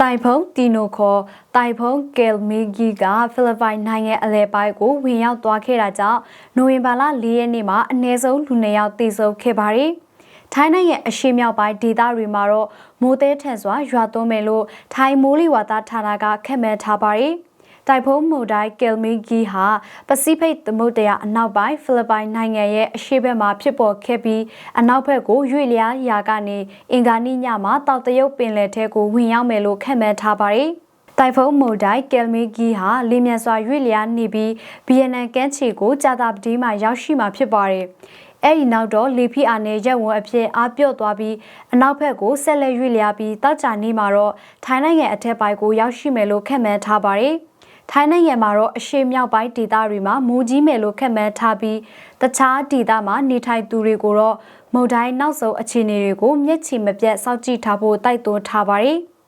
တိုင်ဖုန်တီနိုခေါ်တိုင်ဖုန်ကယ်မီဂီကဖိလစ်ပိုင်နိုင်ငံအလဲပိုင်းကိုဝင်ရောက်သွားခဲ့တာကြောင့်နိုဝင်ဘာလ၄ရက်နေ့မှာအနည်းဆုံးလူ၂ယောက်သေဆုံးခဲ့ပါတယ်။ထိုင်းနိုင်ငံအရှေ့မြောက်ပိုင်းဒေသတွေမှာတော့မိုးသေးထန်စွာရွာသွန်းမယ်လို့ထိုင်းမိုးလေဝသဌာနကခန့်မှန်းထားပါတယ်။ တိုင်ဖုန်းမုန်တိုင်းကယ်မီဂီဟာပစိဖိတ်သမုဒ္ဒရာအနောက်ပိုင်းဖိလစ်ပိုင်နိုင်ငံရဲ့အရှေ့ဘက်မှာဖြစ်ပေါ်ခဲ့ပြီးအနောက်ဘက်ကိုရွေ့လျားရာကနေအင်္ဂါနေ့ညမှာတောက်တရုတ်ပင်လယ်ထဲကိုဝင်ရောက်မယ်လို့ခန့်မှန်းထားပါတယ်။တိုင်ဖုန်းမိုဒိုင်ကယ်မီဂီဟာလင်းမြန်စွာရွေ့လျားနေပြီးဗီယက်နမ်ကမ်းခြေကိုကြာတာပတိမှရောက်ရှိမှာဖြစ်ပါတယ်။အဲ့ဒီနောက်တော့လေဖိအားနဲ့ရက်ဝန်းအဖြစ်အားပြော့သွားပြီးအနောက်ဘက်ကိုဆက်လက်ရွေ့လျားပြီးတောက်ကြနေမှာတော့ထိုင်းနိုင်ငံအထက်ပိုင်းကိုရောက်ရှိမယ်လို့ခန့်မှန်းထားပါတယ်။ ထိုင်းနိုင်ငံမှာတော့အရှေ့မြောက်ပိုင်းဒေသတွေမှာမိုးကြီးမယ်လို့ခန့်မှန်းထားပြီးတခြားဒေသမှာနေထိုင်သူတွေကိုတော့မုန်တိုင်းနောက်ဆုံးအခြေအနေတွေကိုမျက်ခြေမပြတ်စောင့်ကြည့်ထားဖို့တိုက်တွန်းထားပါတယ်။